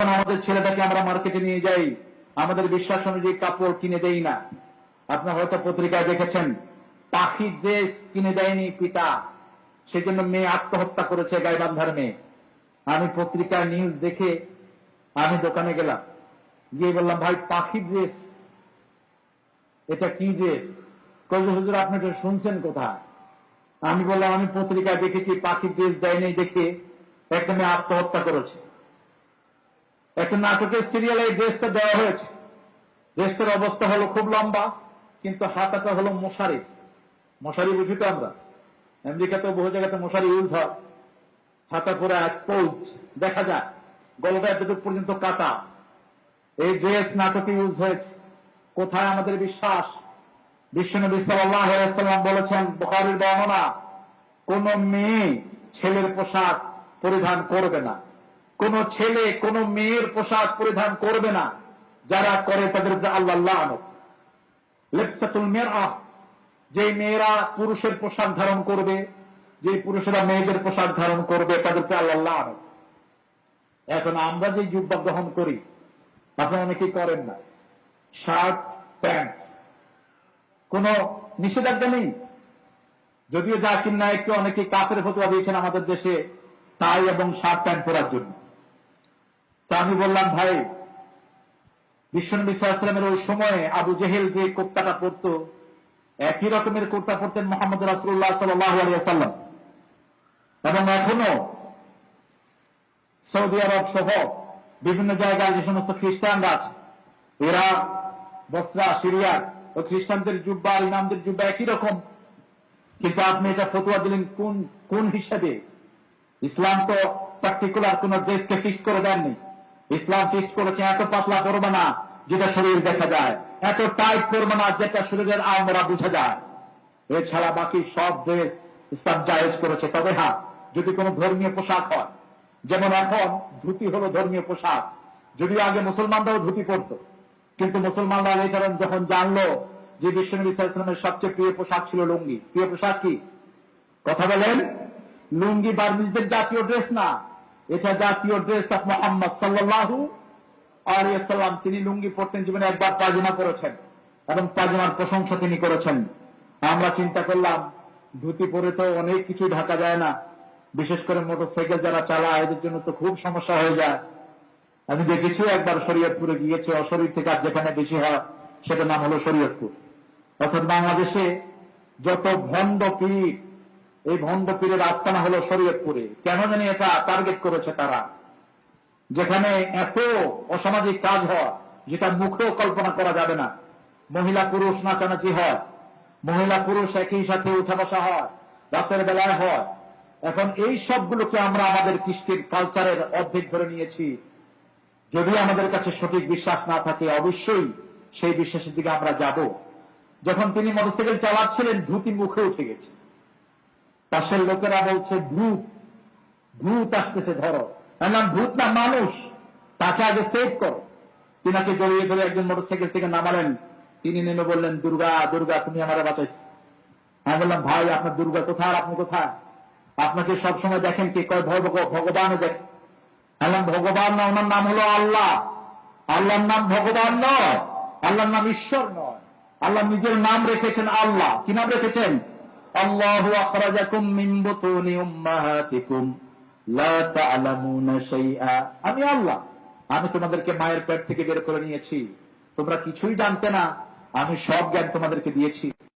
আমাদের ছেলেটাকে আমরা মার্কেটে নিয়ে যাই। আমাদের বিশ্বাস অনুযায়ী কাপড় কিনে দেই না। আপনার হয়তো পত্রিকায় দেখেছেন পাখির ড্রেস কিনে দেয়নি পিতা। সেজন্য মেয়ে আত্মহত্যা করেছে গাইবান্ধার মেয়ে। আমি পত্রিকার নিউজ দেখে আমি দোকানে গেলাম। গিয়ে বললাম, ভাই পাখির ড্রেস এটা কি ড্রেস কবি হুজুর, আপনি তো শুনছেন কোথায়? আমি বললাম, আমি পত্রিকায় দেখেছি পাখির ড্রেস দেয়নি দেখে। একটা মেয়ে আত্মহত্যা করেছে। একটা নাটকের সিরিয়ালে এই ড্রেসটা দেওয়া হয়েছে। ড্রেসটার অবস্থা হলো খুব লম্বা, কিন্তু হাতাটা হলো মশারি। মশারি বুঝি তো আমরা? আমেরিকাতেও বহু জায়গাতে মশারি ইউজ হয়। হাতা পুরো এক্সপোজ দেখা যায় গলটা এতটুকু পর্যন্ত কাটা। এই ড্রেস নাটকে ইউজ হয়েছে। কোথায় আমাদের বিশ্বাস? বিশ্বনবী সাল্লাম বলেছেন, বোখারির বর্ণনা, কোন মেয়ে ছেলের পোশাক পরিধান করবে না। কোন ছেলে, কোন মেয়ের পোশাক পরিধান করবে না। যারা করে তাদের আল্লাহ যে মেয়েরা পুরুষের পোশাক ধারণ করবে যে পুরুষেরা মেয়েদের পোশাক ধারণ করবে তাদেরকে আল্লাহ এখন আমরা যে যুব্বা গ্রহণ করি, আপনারা অনেকেই করেন না। Shirt, pant. কোন নিষেধাজ্ঞা নেই? যদিও জাকির নায়ককে অনেকে কাপের ফটোয়া দিয়েছেন আমাদের দেশে, তাই এবং শার্ট, প্যান্ট পরার জন্য। তা আমি বললাম, ভাই, বিশ্বনবী ওই সময়ে আবু জেহেল যে কোর্তাটা পরত, একই রকমের কোর্তা পরতেন মোহাম্মদ রাসুল্লাহ সাল্লাম এবং এখনও সৌদি আরব সহ বিভিন্ন জায়গায় যে সমস্ত খ্রিস্টানরা আছে, এরা, বসরা, সিরিয়ার, ও খ্রিস্টানদের জুব্বা ইমামদের জুব্বা একই রকম। কিন্তু আপনি এটা ফতুয়া দিলেন কোন কোন হিসাবে? ইসলাম তো পার্টিকুলার কোন ড্রেসকে ফিক্স করে দেননি। ইসলাম ফিক্স করেছে, এত পাতলা করবে না যেটা শরীর দেখা যায়, এত টাইট করবে না যেটা শরীরের আমরা বুঝা যায়। এছাড়া বাকি সব ড্রেস ইসলাম জায়েজ করেছে। তবে হ্যাঁ যদি কোনো ধর্মীয় পোশাক হয়, যেমন এখন ধুতি হলো ধর্মীয় পোশাক যদিও আগে মুসলমানরাও ধুতি পরতো, কিন্তু মুসলমানরা এই কারণ যখন জানলো যে বিশ্বনবী সাল্লামের সবচেয়ে প্রিয় পোশাক ছিল লুঙ্গি, প্রিয় পোশাক কি? কথা বলেন, লুঙ্গি বার্মিজদের জাতীয় ড্রেস না এটা জাতীয় ড্রেস অফ মোহাম্মদ সাল্লাহু আলিয়াল্লাম তিনি লুঙ্গি পরতেন জীবনে একবার পায়জামা করেছেন এবং পায়জামার প্রশংসা তিনি করেছেন। আমরা চিন্তা করলাম, ধুতি পরে তো অনেক কিছু ঢাকা যায় না। বিশেষ করে মোটরসাইকেল যারা চালায়, এদের জন্য তো খুব সমস্যা হয়ে যায়। আমি দেখেছি একবার শরীয়তপুরে গিয়েছে, অশরীর থেকে আর যেখানে বেশি হয় সেটা নাম হলো শরীয়তপুর। অর্থাৎ বাংলাদেশে যত ভণ্ড পীর এই ভণ্ড পীরের আস্তানা হলো শরীয়তপুরে। কেন জানি এটা টার্গেট করেছে তারা? যেখানে এত অসামাজিক কাজ হয়, যেটা মুখেও কল্পনা করা যাবে না। মহিলা পুরুষ নাচানাচি হয়, মহিলা পুরুষ একই সাথে উঠা বসা হয়, রাতের বেলায় হয়। এখন এই সবগুলোকে আমরা আমাদের কৃষ্টির কালচারের অর্ধেক ধরে নিয়েছি। যদি আমাদের কাছে সঠিক বিশ্বাস না থাকে, অবশ্যই সেই বিশ্বাসের দিকে আমরা যাব। যখন তিনি মোটরসাইকেল চালাচ্ছিলেন, ধুতি মুখে উঠে গেছে। পাশের লোকেরা বলছে, ভূত ভূত আসতেছে, ধরো। নাম ভূত না, মানুষ। তাকে আগে সেভ করো। তিনাকে জড়িয়ে ধরে একজন মোটরসাইকেল থেকে নামালেন। তিনি নেমে বললেন, দুর্গা দুর্গা, তুমি আমার বাঁচাইছো। আমি বললাম, ভাই, আপনার দুর্গা কোথায়? আপনি কোথায়? আপনাকে সবসময় দেখেন কে? কয় ভগবান দেখেন আল্লাহ ভগবান না ওনার নাম হলো আল্লাহ। আল্লাহর নাম ভগবান নয়, আল্লাহর নাম ঈশ্বর নয়। আল্লাহ নিজের নাম রেখেছেন আল্লাহ। কি নাম রেখেছেন? আমি আল্লাহ, আমি তোমাদেরকে মায়ের পেট থেকে বের করে নিয়েছি। তোমরা কিছুই জানতে না, আমি সব জ্ঞান তোমাদেরকে দিয়েছি।